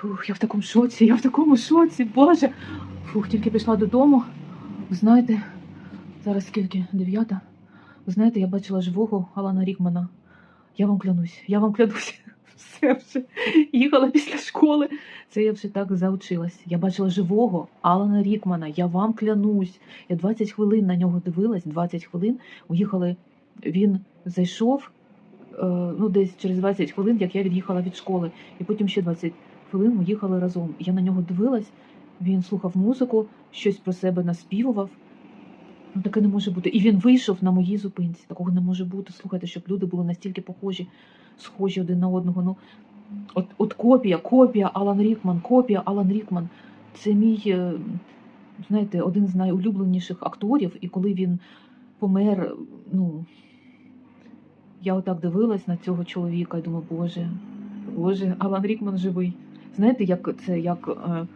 Фух, я в такому шоці, я в такому шоці, боже. Фух, тільки пішла додому. Знаєте, зараз скільки? Дев'ята. Ви знаєте, я бачила живого Алана Рікмана. Я вам клянусь, я вам клянусь. Все вже їхала після школи. Це я вже так заучилась. Я бачила живого Алана Рікмана. Я вам клянусь. Я 20 хвилин на нього дивилась, 20 хвилин. Уїхали. Він зайшов е, ну, десь через 20 хвилин, як я від'їхала від школи, і потім ще 20 хвилин ми їхали разом. Я на нього дивилась, він слухав музику, щось про себе наспівував. Ну, таке не може бути. І він вийшов на моїй зупинці. Такого не може бути. Слухайте, щоб люди були настільки похожі, схожі один на одного. Ну, от, от копія, копія Алан Рікман, копія Алан Рікман. Це мій, е, знаєте, один з найулюбленіших акторів. І коли він помер, ну, я отак дивилась на цього чоловіка і думаю, боже, боже, Алан Рікман живий. Знаєте, як це як. е,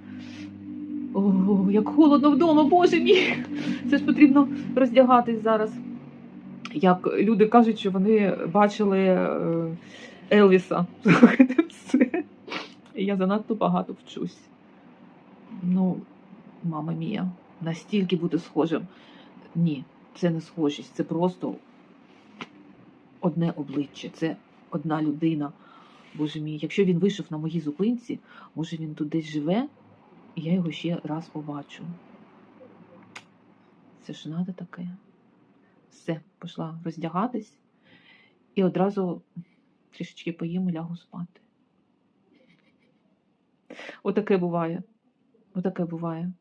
О, як холодно вдома, боже мій! Це ж потрібно роздягатись зараз. Як люди кажуть, що вони бачили е, Елвіса. Я занадто багато вчусь. Ну, мама мія, настільки бути схожим. Ні, це не схожість, це просто одне обличчя, це одна людина. Боже мій, якщо він вийшов на моїй зупинці, може він тут десь живе, і я його ще раз побачу. Це ж надо таке. Все, пішла роздягатись і одразу трішечки поїм і лягу спати. Отаке буває. Отаке буває.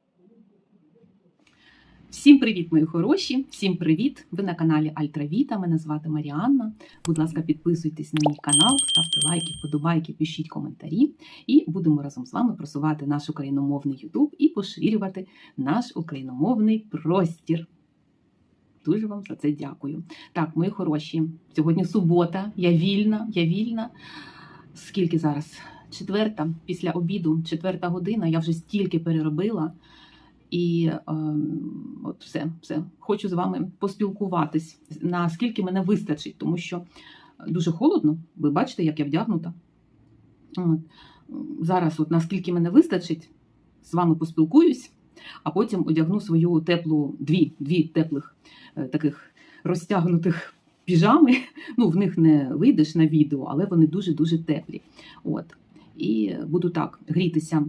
Всім привіт, мої хороші! Всім привіт! Ви на каналі Альтравіта. Мене звати Маріанна. Будь ласка, підписуйтесь на мій канал, ставте лайки, вподобайки, пишіть коментарі. І будемо разом з вами просувати наш україномовний Ютуб і поширювати наш україномовний простір. Дуже вам за це дякую. Так, мої хороші, сьогодні субота, я вільна, я вільна. Скільки зараз? Четверта, після обіду, четверта година. Я вже стільки переробила. І е, от все, все. Хочу з вами поспілкуватись, наскільки мене вистачить, тому що дуже холодно. Ви бачите, як я вдягнута. От. Зараз, от наскільки мене вистачить, з вами поспілкуюсь, а потім одягну свою теплу, дві, дві теплих е, таких розтягнутих піжами. Ну, в них не вийдеш на відео, але вони дуже-дуже теплі. От. І буду так грітися,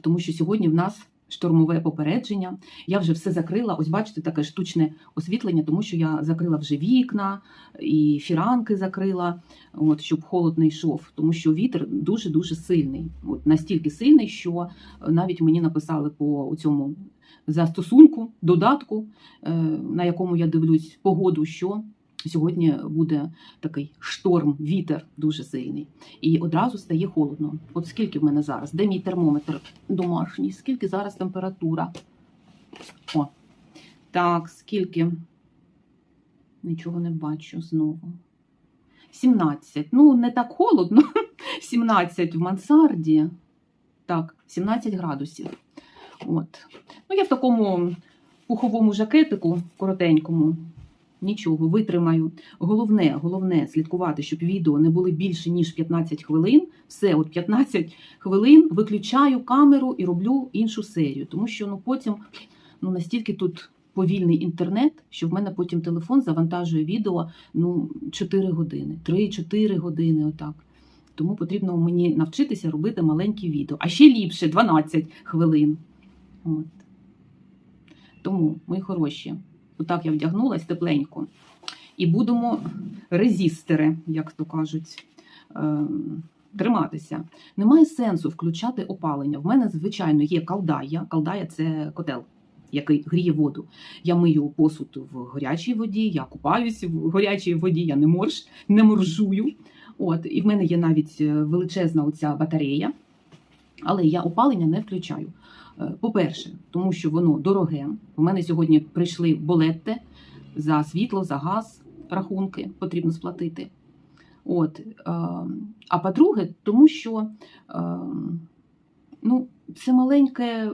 тому що сьогодні в нас штормове попередження. Я вже все закрила. Ось бачите, таке штучне освітлення, тому що я закрила вже вікна і фіранки закрила, от, щоб холод не йшов, тому що вітер дуже-дуже сильний. От, настільки сильний, що навіть мені написали по цьому застосунку, додатку, е, на якому я дивлюсь погоду, що сьогодні буде такий шторм, вітер дуже сильний. І одразу стає холодно. От скільки в мене зараз? Де мій термометр домашній? Скільки зараз температура? О, так, скільки? Нічого не бачу знову. 17. Ну, не так холодно. 17 в мансарді. Так, 17 градусів. От. Ну, я в такому пуховому жакетику коротенькому. Нічого, витримаю. Головне, головне слідкувати, щоб відео не були більше, ніж 15 хвилин. Все, от 15 хвилин виключаю камеру і роблю іншу серію. Тому що ну, потім ну, настільки тут повільний інтернет, що в мене потім телефон завантажує відео ну, 4 години, 3-4 години. отак. Тому потрібно мені навчитися робити маленькі відео. А ще ліпше 12 хвилин. От. Тому, мої хороші. Отак я вдягнулась тепленько. І будемо резістери, як то кажуть, ем, триматися. Немає сенсу включати опалення. В мене, звичайно, є калдая. Калдая це котел, який гріє воду. Я мию посуд в гарячій воді, я купаюсь в гарячій воді, я не морж, не моржую. От, І в мене є навіть е, величезна оця батарея, але я опалення не включаю. Е, По-перше, тому що воно дороге. У мене сьогодні прийшли болетте за світло, за газ, рахунки потрібно сплатити. От. е, А по-друге, тому що е, ну, це маленьке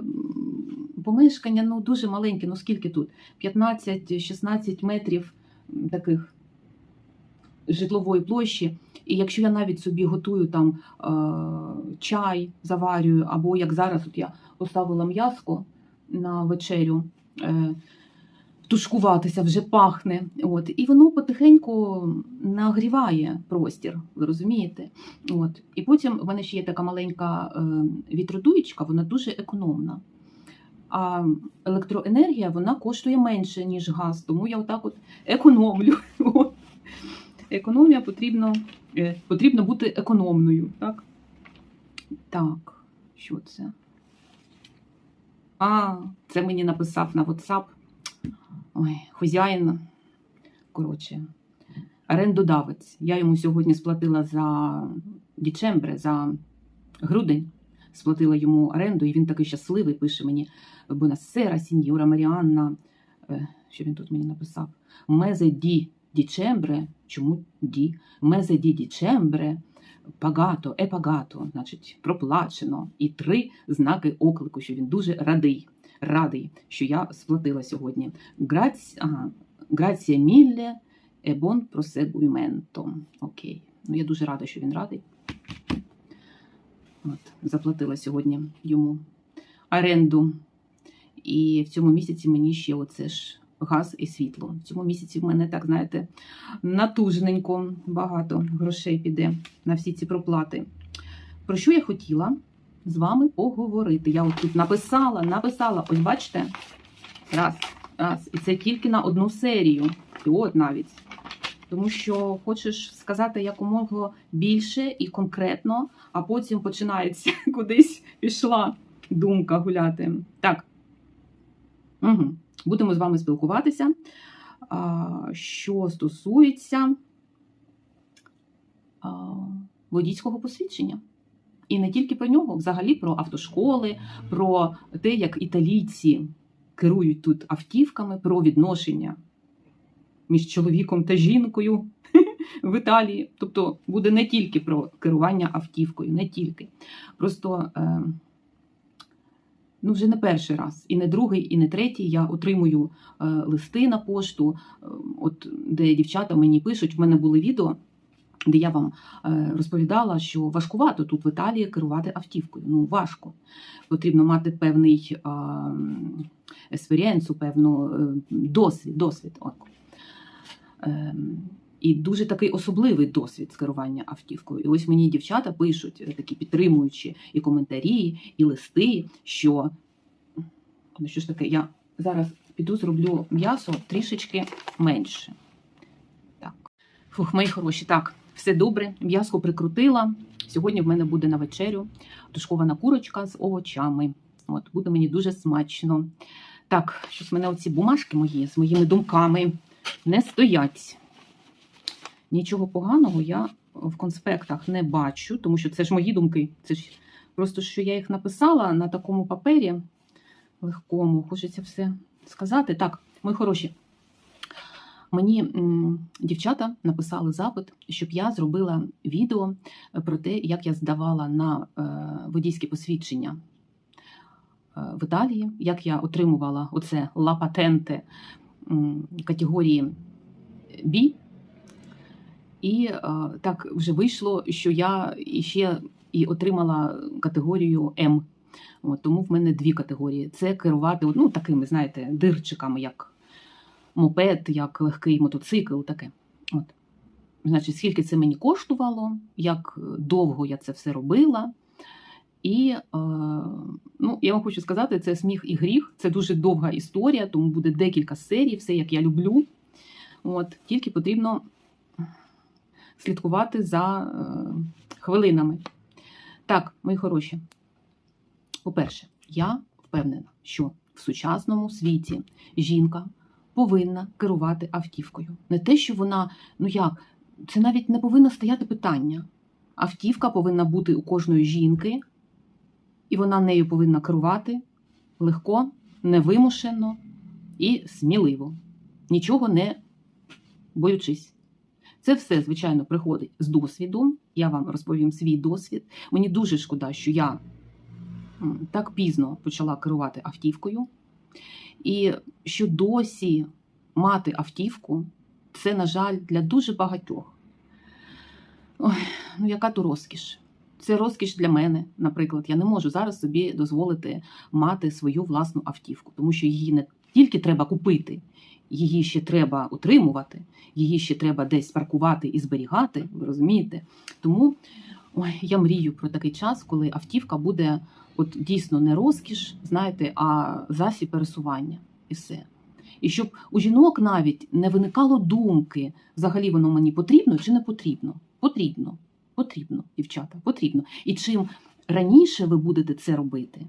помешкання, ну дуже маленьке, ну скільки тут? 15-16 метрів таких житлової площі. І якщо я навіть собі готую там е, чай, заварюю, або як зараз от я поставила м'яско на вечерю. Е, Тушкуватися вже пахне, от і воно потихеньку нагріває простір, ви розумієте? От і потім в мене ще є така маленька е, вітродуєчка, вона дуже економна. А електроенергія вона коштує менше, ніж газ, тому я отак от економлю. Економія потрібно, е, потрібно бути економною. Так, так, що це? А, це мені написав на WhatsApp. Ой, хазяїн. Коротше, орендодавець. Я йому сьогодні сплатила за дічембре, за грудень. Сплатила йому оренду, і він такий щасливий, пише мені Бонасера, сіньора Маріанна. Е, Що він тут мені написав? Мезе ді дічембре. Чому ді? Мезе ді дічембре. Пагато, е пагато, значить, проплачено. І три знаки оклику, що він дуже радий, радий, що я сплатила сьогодні. Грація мілле buon proseguimento. Окей. Ну, я дуже рада, що він радий. От, заплатила сьогодні йому оренду. І в цьому місяці мені ще оце ж газ і світло. В цьому місяці в мене, так знаєте, натужненько багато грошей піде на всі ці проплати. Про що я хотіла з вами поговорити? Я от тут написала, написала, ось бачите? Раз, раз. І це тільки на одну серію. І от навіть. Тому що хочеш сказати якомога більше і конкретно, а потім починається кудись пішла думка гуляти. Так. Угу. Будемо з вами спілкуватися. Що стосується водійського посвідчення. І не тільки про нього, взагалі про автошколи, про те, як італійці керують тут автівками, про відношення між чоловіком та жінкою в Італії. Тобто буде не тільки про керування автівкою, не тільки. Просто е, ну, вже не перший раз, і не другий, і не третій. Я отримую е, листи на пошту, е, от де дівчата мені пишуть, в мене були відео. Де я вам е, розповідала, що важкувато тут в Італії керувати автівкою. Ну важко. Потрібно мати певний есперіенсу, певну е, досвід. досвід. От. Ем, І дуже такий особливий досвід з керування автівкою. І ось мені дівчата пишуть е, такі підтримуючі і коментарі, і листи, що ну що ж таке, я зараз піду зроблю м'ясо трішечки менше. Так. Фух, мої хороші, так, все добре. М'ясо прикрутила. Сьогодні в мене буде на вечерю тушкована курочка з овочами. От, буде мені дуже смачно. Так, щось мене оці бумажки мої з моїми думками не стоять. Нічого поганого я в конспектах не бачу, тому що це ж мої думки. Це ж просто що я їх написала на такому папері легкому. Хочеться все сказати. Так, мої хороші. Мені дівчата написали запит, щоб я зробила відео про те, як я здавала на е, водійське посвідчення е, в Італії, як я отримувала оце ла патенте м, категорії B. І е, так вже вийшло, що я ще і отримала категорію М. От, тому в мене дві категорії: це керувати ну, такими, знаєте, дирчиками, як мопед, як легкий мотоцикл, таке. От. Значить, скільки це мені коштувало, як довго я це все робила. І е, ну, я вам хочу сказати, це сміх і гріх. Це дуже довга історія, тому буде декілька серій, все як я люблю. От, Тільки потрібно слідкувати за е, хвилинами. Так, мої хороші. По-перше, я впевнена, що в сучасному світі жінка повинна керувати автівкою. Не те, що вона, ну як, це навіть не повинно стояти питання. Автівка повинна бути у кожної жінки, і вона нею повинна керувати легко, невимушено і сміливо, нічого не боючись. Це все, звичайно, приходить з досвіду. Я вам розповім свій досвід. Мені дуже шкода, що я так пізно почала керувати автівкою, і що досі мати автівку це, на жаль, для дуже багатьох. Ой, ну яка то розкіш? Це розкіш для мене, наприклад. Я не можу зараз собі дозволити мати свою власну автівку, тому що її не тільки треба купити, її ще треба утримувати, її ще треба десь паркувати і зберігати. Ви розумієте? Тому ой, я мрію про такий час, коли автівка буде от дійсно не розкіш, знаєте, а засіб пересування і все. І щоб у жінок навіть не виникало думки, взагалі воно мені потрібно чи не потрібно. Потрібно, потрібно, дівчата, потрібно. І чим раніше ви будете це робити,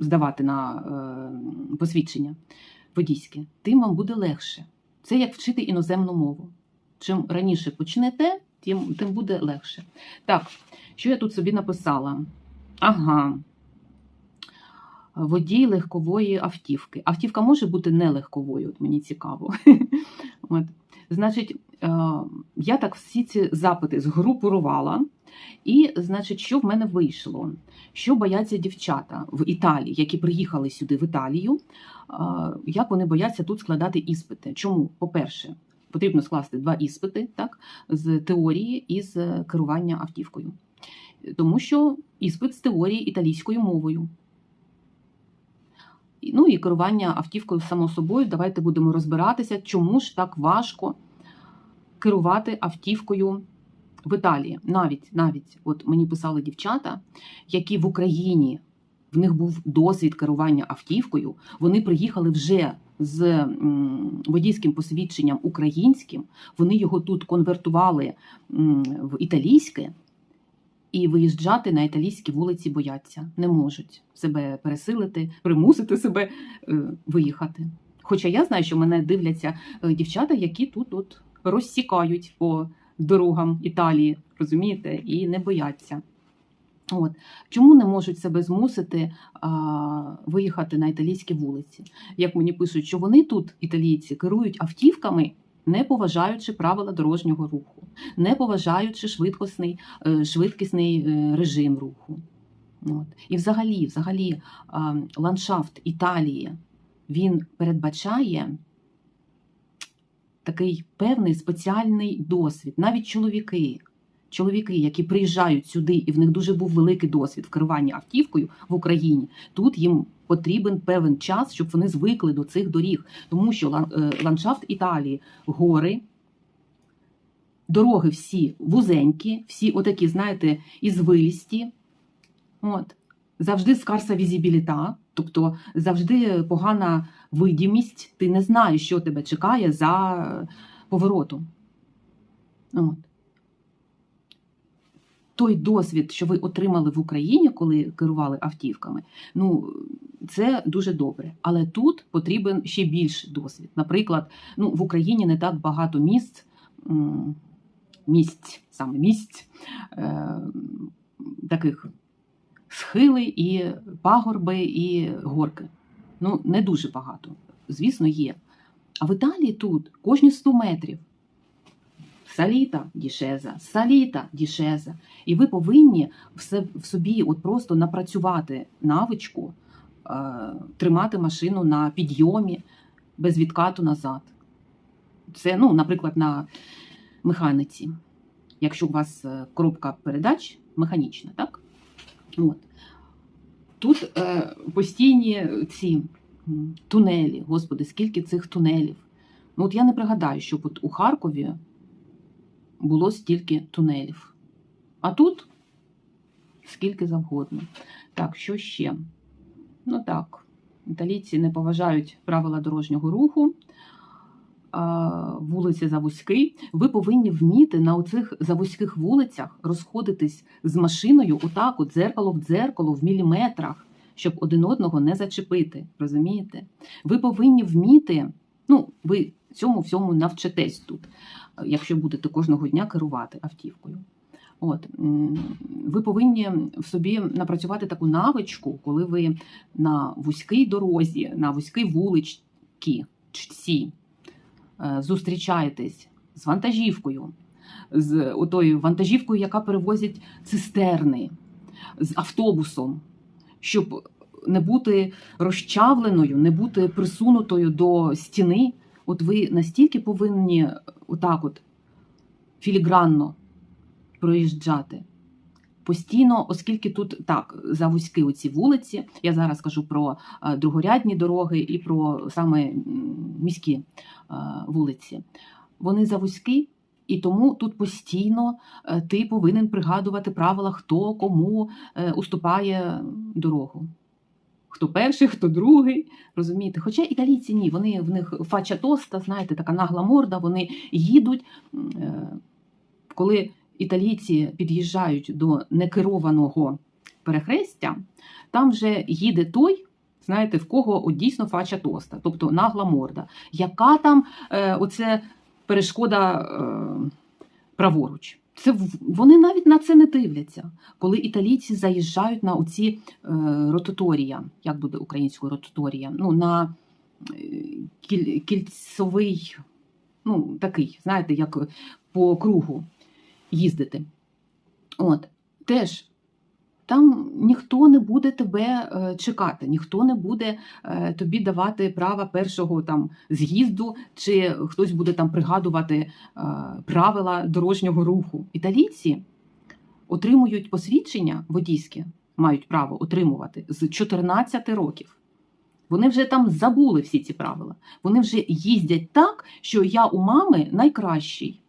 здавати на е, посвідчення водійське, тим вам буде легше. Це як вчити іноземну мову. Чим раніше почнете, тим, тим буде легше. Так, що я тут собі написала? Ага. Водій легкової автівки. Автівка може бути не легковою, от мені цікаво. От. Значить, е, я так всі ці запити згрупурувала, і, значить, що в мене вийшло? Що бояться дівчата в Італії, які приїхали сюди в Італію, е, як вони бояться тут складати іспити? Чому? По-перше, потрібно скласти два іспити так, з теорії і з керування автівкою. Тому що іспит з теорії італійською мовою. Ну і керування автівкою само собою. Давайте будемо розбиратися, чому ж так важко керувати автівкою в Італії. Навіть навіть от мені писали дівчата, які в Україні в них був досвід керування автівкою. Вони приїхали вже з водійським посвідченням українським. Вони його тут конвертували в італійське. І виїжджати на італійські вулиці бояться, не можуть себе пересилити, примусити себе е, виїхати. Хоча я знаю, що мене дивляться е, дівчата, які тут от розсікають по дорогам Італії, розумієте, і не бояться. От. Чому не можуть себе змусити а, виїхати на італійські вулиці? Як мені пишуть, що вони тут, італійці, керують автівками, не поважаючи правила дорожнього руху, не поважаючи швидкісний, е, швидкісний е, режим руху. От. І взагалі, взагалі, ландшафт Італії він передбачає такий певний спеціальний досвід. Навіть чоловіки, чоловіки, які приїжджають сюди, і в них дуже був великий досвід в керуванні автівкою в Україні, тут їм потрібен певен час, щоб вони звикли до цих доріг, тому що е, ландшафт Італії, гори. Дороги всі вузенькі, всі отакі, знаєте, ізвилісті. От. Завжди скарса візібіліта, тобто завжди погана видимість, ти не знаєш, що тебе чекає за поворотом. От. Той досвід, що ви отримали в Україні, коли керували автівками, ну це дуже добре. Але тут потрібен ще більший досвід. Наприклад, ну, в Україні не так багато місць, місць, саме місць, е, таких схили і пагорби, і горки. Ну, не дуже багато. Звісно, є. А в Італії тут кожні 100 метрів. Саліта дішеза, саліта дішеза. І ви повинні в в собі от просто напрацювати навичку, е, тримати машину на підйомі без відкату назад. Це, ну, наприклад, на механіці. Якщо у вас е, коробка передач механічна, так? От. Тут е, постійні ці тунелі. Господи, скільки цих тунелів. Ну, от я не пригадаю, от у Харкові було стільки тунелів. А тут скільки завгодно. Так, що ще? Ну так, італійці не поважають правила дорожнього руху. Вулиці завузькі. Ви повинні вміти на оцих завузьких вулицях розходитись з машиною отак, от дзеркало в дзеркало, в міліметрах, щоб один одного не зачепити. Розумієте? Ви повинні вміти, ну, ви цьому всьому навчитесь тут, якщо будете кожного дня керувати автівкою. От ви повинні в собі напрацювати таку навичку, коли ви на вузькій дорозі, на вузькій вуличці чці, е, зустрічаєтесь з вантажівкою, з отою вантажівкою, яка перевозить цистерни, з автобусом, щоб не бути розчавленою, не бути присунутою до стіни. От ви настільки повинні отак, от філігранно проїжджати. Постійно, оскільки тут так за вузькі оці вулиці, я зараз кажу про е, другорядні дороги і про саме міські е, вулиці. Вони за вузькі, і тому тут постійно е, ти повинен пригадувати правила, хто кому уступає дорогу. Хто перший, хто другий, розумієте? Хоча італійці ні, вони в них фача тоста, знаєте, така нагла морда, вони їдуть. е, Коли італійці під'їжджають до некерованого перехрестя, там вже їде той, знаєте, в кого от дійсно фача тоста, тобто нагла морда. Яка там е, оце перешкода е, праворуч? Це вони навіть на це не дивляться. Коли італійці заїжджають на оці е, ротаторія, як буде українською ротаторія, ну на е, кіль, кільцевий, ну такий, знаєте, як по кругу їздити. От, теж там ніхто не буде тебе е, чекати, ніхто не буде е, тобі давати права першого там з'їзду, чи хтось буде там пригадувати е, правила дорожнього руху. Італійці отримують посвідчення водійське, мають право отримувати з 14 років. Вони вже там забули всі ці правила. Вони вже їздять так, що я у мами найкращий.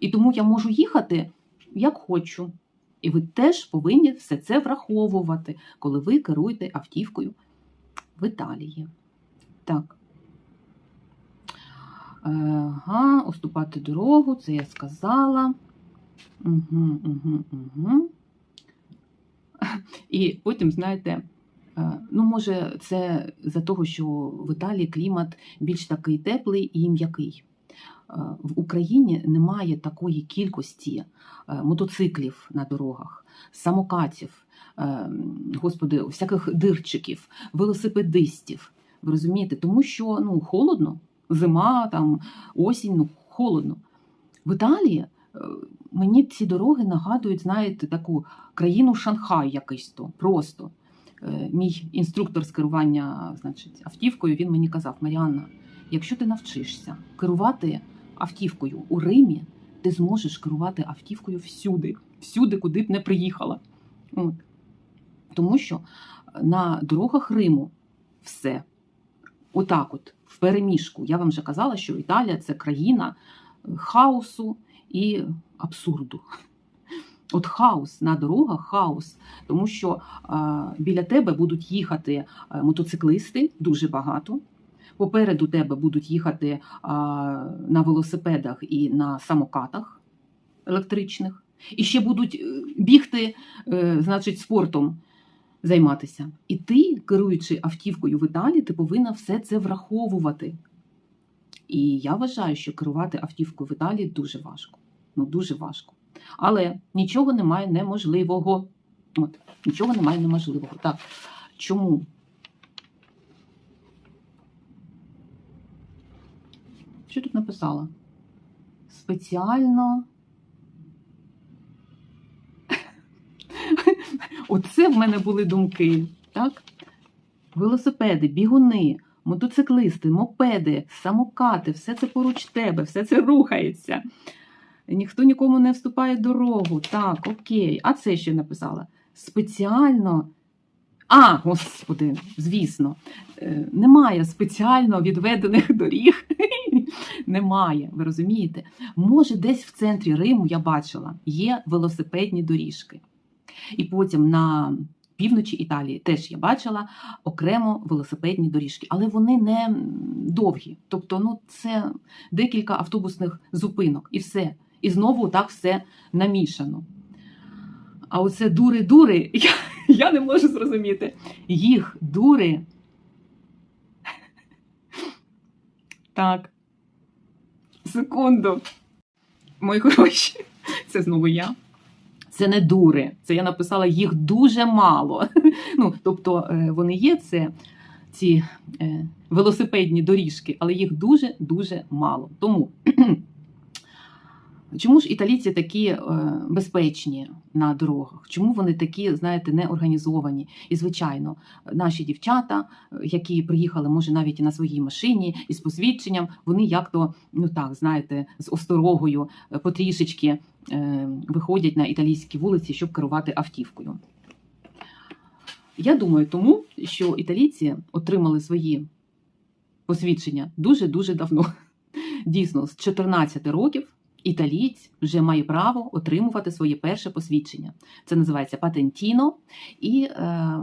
І тому я можу їхати як хочу. І ви теж повинні все це враховувати, коли ви керуєте автівкою в Італії. Так. Ага, уступати дорогу, це я сказала. Угу, угу, угу. І потім, знаєте, е, ну, може, це за того, що в Італії клімат більш такий теплий і м'який. Е, В Україні немає такої кількості е, мотоциклів на дорогах, самокатів, е, господи, всяких дирчиків, велосипедистів. Ви розумієте? Тому що ну, холодно, зима, там, осінь, ну, холодно. В Італії мені ці дороги нагадують, знаєте, таку країну Шанхай якийсь то просто. Мій інструктор з керування значить, автівкою він мені казав: Маріанна, якщо ти навчишся керувати автівкою у Римі, ти зможеш керувати автівкою всюди, всюди, куди б не приїхала. От. Тому що на дорогах Риму все отак, от, в переміжку. Я вам вже казала, що Італія це країна е, хаосу і абсурду. От хаос на дорогах, хаос, тому що а, біля тебе будуть їхати мотоциклисти дуже багато. Попереду тебе будуть їхати а, на велосипедах і на самокатах електричних, і ще будуть е, бігти, е, значить, спортом займатися. І ти, керуючи автівкою в Італії, ти повинна все це враховувати. І я вважаю, що керувати автівкою в Італії дуже важко. Ну, дуже важко. Але нічого немає неможливого. От, нічого немає неможливого. Так. Чому? Що тут написала? Спеціально. Оце в мене були думки. Так? Велосипеди, бігуни, мотоциклисти, мопеди, самокати, все це поруч тебе, все це рухається. Ніхто нікому не вступає дорогу. Так, окей. А це ще написала? Спеціально. А, господи, звісно, е, немає спеціально відведених доріг. Немає, ви розумієте? Може, десь в центрі Риму я бачила, є велосипедні доріжки. І потім на півночі Італії теж я бачила окремо велосипедні доріжки, але вони не довгі. Тобто, ну, це декілька автобусних зупинок і все. І знову так все намішано. А оце дури-дури, я, я не можу зрозуміти. Їх дури. Так. Секунду. Мої хороші. Це знову я. Це не дури. Це я написала їх дуже мало. Ну, тобто е, вони є, це ці е, велосипедні доріжки, але їх дуже-дуже мало. Тому Чому ж італійці такі е, безпечні на дорогах? Чому вони такі, знаєте, неорганізовані? І, звичайно, наші дівчата, які приїхали, може, навіть і на своїй машині із посвідченням, вони як-то, ну так, знаєте, з осторогою е, потрішечки е, виходять на італійські вулиці, щоб керувати автівкою. Я думаю, тому що італійці отримали свої посвідчення дуже-дуже давно. Дійсно, з 14 років італієць вже має право отримувати своє перше посвідчення. Це називається патентіно. І е,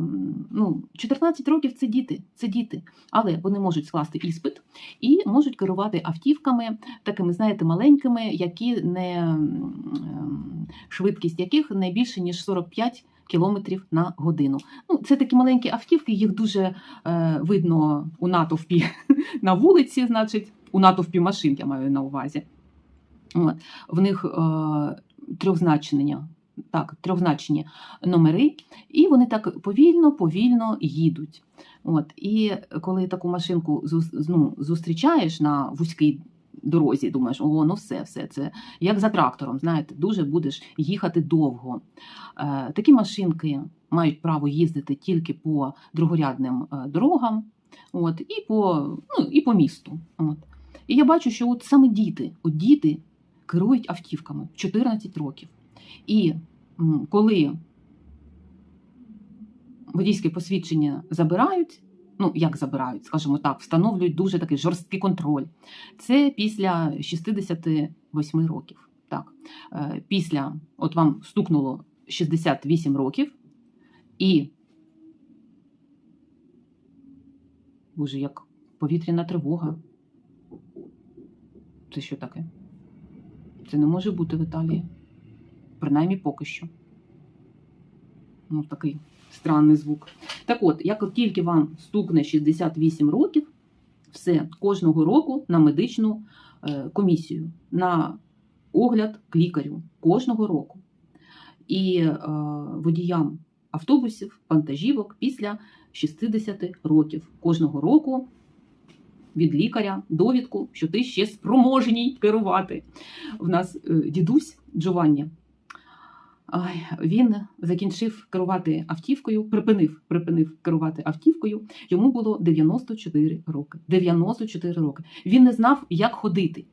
ну, 14 років це діти, це діти, але вони можуть скласти іспит і можуть керувати автівками, такими, знаєте, маленькими, які не ем, швидкість яких не більше ніж 45 кілометрів на годину. Ну, це такі маленькі автівки, їх дуже е, видно у натовпі на вулиці, значить, у натовпі машин я маю на увазі. В них е, трьохзначення, так, трьохзначні номери, і вони так повільно, повільно їдуть. От. І коли таку машинку ну, зустрічаєш на вузькій дорозі, думаєш, о, ну все, все, це як за трактором, знаєте, дуже будеш їхати довго. Е, такі машинки мають право їздити тільки по другорядним е, дорогам, от, і, по, ну, і по місту. От. І я бачу, що от саме діти, от діти керують автівками 14 років. І коли водійське посвідчення забирають, ну як забирають, скажімо так, встановлюють дуже такий жорсткий контроль. Це після 68 років. Так. Е, Після, от вам стукнуло 68 років, і Боже, як повітряна тривога. Це що таке? Це не може бути в Італії. Принаймні поки що. Ну, такий странний звук. Так от, як тільки вам стукне 68 років, все, кожного року на медичну е, комісію, на огляд к лікарю кожного року. І е, водіям автобусів, вантажівок після 60 років кожного року від лікаря довідку, що ти ще спроможній керувати. В нас е, дідусь Джованні. Він закінчив керувати автівкою, припинив, припинив керувати автівкою. Йому було 94 роки. 94 роки. Він не знав, як ходити,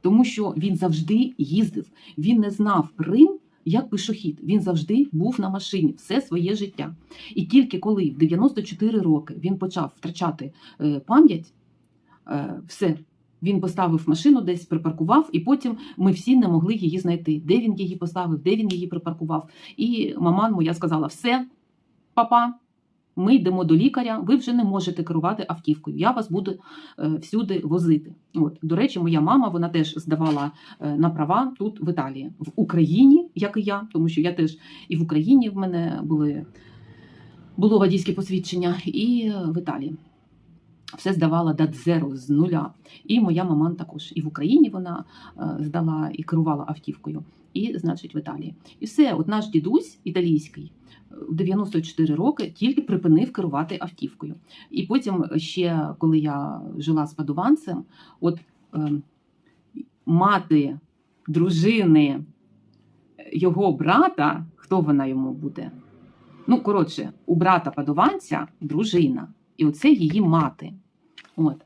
тому що він завжди їздив. Він не знав Рим як пішохід. Він завжди був на машині все своє життя. І тільки коли в 94 роки він почав втрачати е, пам'ять, все. Він поставив машину, десь припаркував, і потім ми всі не могли її знайти. Де він її поставив, де він її припаркував. І маман моя сказала: все, папа, ми йдемо до лікаря, ви вже не можете керувати автівкою. Я вас буду е, всюди возити. От, до речі, моя мама вона теж здавала е, на права тут в Італії, в Україні, як і я, тому що я теж і в Україні в мене були було водійське посвідчення, і в Італії. Все здавала дадзеро з нуля. І моя маман також. І в Україні вона е, здала і керувала автівкою, і, значить, в Італії. І все, от наш дідусь італійський е, в 94 роки тільки припинив керувати автівкою. І потім ще, коли я жила з падуванцем, от е, мати дружини його брата, хто вона йому буде? Ну, коротше, у брата падуванця дружина. І оце її мати. От.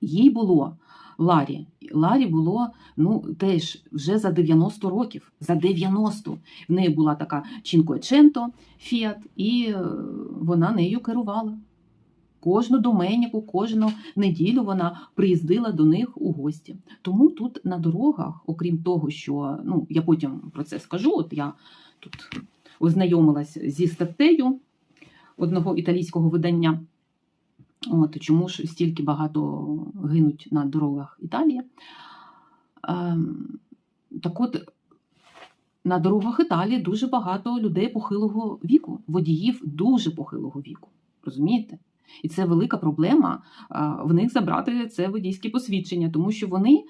Їй було Ларі. Ларі було ну, теж вже за 90 років. За 90. В неї була така Чинкоеченто Фіат, і е, вона нею керувала. Кожну доменіку, кожну неділю вона приїздила до них у гості. Тому тут на дорогах, окрім того, що ну, я потім про це скажу, от я тут ознайомилась зі статтею одного італійського видання. От, чому ж стільки багато гинуть на дорогах Італії? Ем, так от, на дорогах Італії дуже багато людей похилого віку, водіїв дуже похилого віку. Розумієте? І це велика проблема в них забрати це водійське посвідчення, тому що вони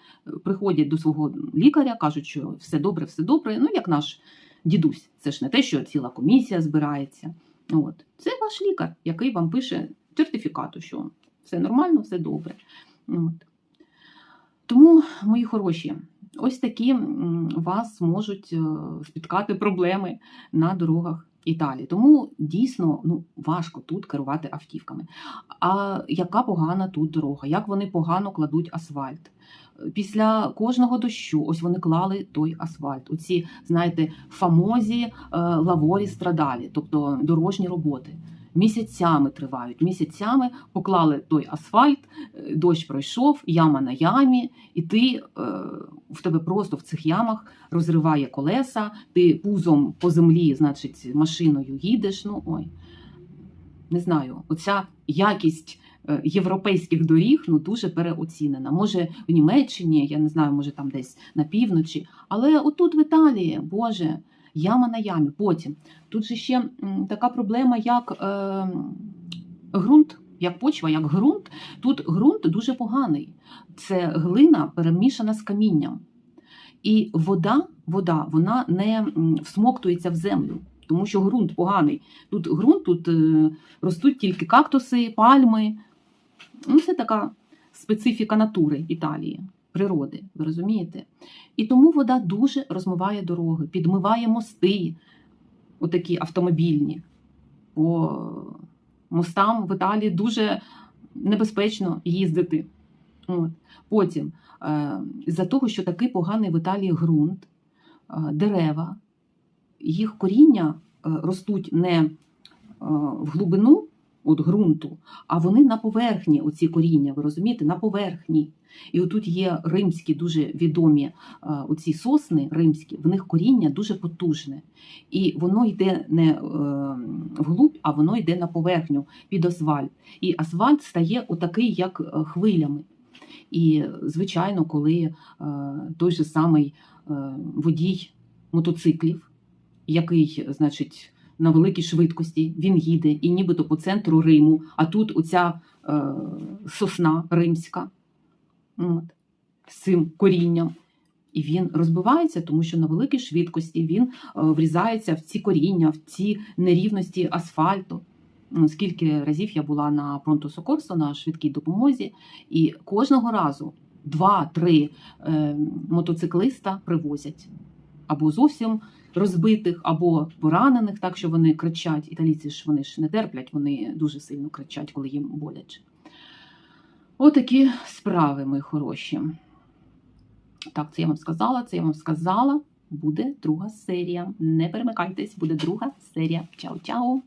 приходять до свого лікаря, кажуть, що все добре, все добре. Ну, як наш дідусь, це ж не те, що ціла комісія збирається. От. Це ваш лікар, який вам пише сертифікату, що все нормально, все добре. От. Тому, мої хороші, ось такі вас можуть е, спіткати проблеми на дорогах Італії. Тому дійсно ну, важко тут керувати автівками. А яка погана тут дорога? Як вони погано кладуть асфальт? Після кожного дощу, ось вони клали той асфальт. Оці, знаєте, фамозі е, лаворі страдалі, тобто дорожні роботи. Місяцями тривають. Місяцями поклали той асфальт, е, дощ пройшов, яма на ямі, і ти е, в тебе просто в цих ямах розриває колеса, ти пузом по землі, значить, машиною їдеш. Ну ой, не знаю, оця якість е, європейських доріг ну дуже переоцінена. Може в Німеччині, я не знаю, може там десь на півночі, але отут в Італії, Боже, яма на ямі. Потім тут же ще така проблема, як е, ґрунт. Як почва, як ґрунт, тут ґрунт дуже поганий. Це глина перемішана з камінням. І вода, вода вона не всмоктується в землю, тому що ґрунт поганий. Тут ґрунт, тут е, ростуть тільки кактуси, пальми. Ну, це така специфіка натури Італії, природи, ви розумієте? І тому вода дуже розмиває дороги, підмиває мости, отакі автомобільні. По мостам в Італії дуже небезпечно їздити. От. Потім, е, за того, що такий поганий в Італії ґрунт, е, дерева, їх коріння е, ростуть не в глибину от ґрунту, а вони на поверхні, оці коріння, ви розумієте, на поверхні. І отут є римські дуже відомі е, оці сосни римські, в них коріння дуже потужне. І воно йде не е, вглуб, а воно йде на поверхню під асфальт. І асфальт стає отакий, як е, хвилями. І, звичайно, коли той же самий водій мотоциклів, який, значить, на великій швидкості він їде і нібито по центру Риму, а тут оця е, сосна римська от, з цим корінням. І він розбивається, тому що на великій швидкості він е, врізається в ці коріння, в ці нерівності асфальту. Ну, Скільки разів я була на Пронто Сокорсо, на швидкій допомозі, і кожного разу два-три е, мотоциклиста привозять або зовсім розбитих, або поранених, так що вони кричать. Італійці ж вони ж не терплять, вони дуже сильно кричать, коли їм боляче. Отакі справи, мої хороші. Так, це я вам сказала, це я вам сказала. Буде друга серія. Не перемикайтесь, буде друга серія. Чао-чао!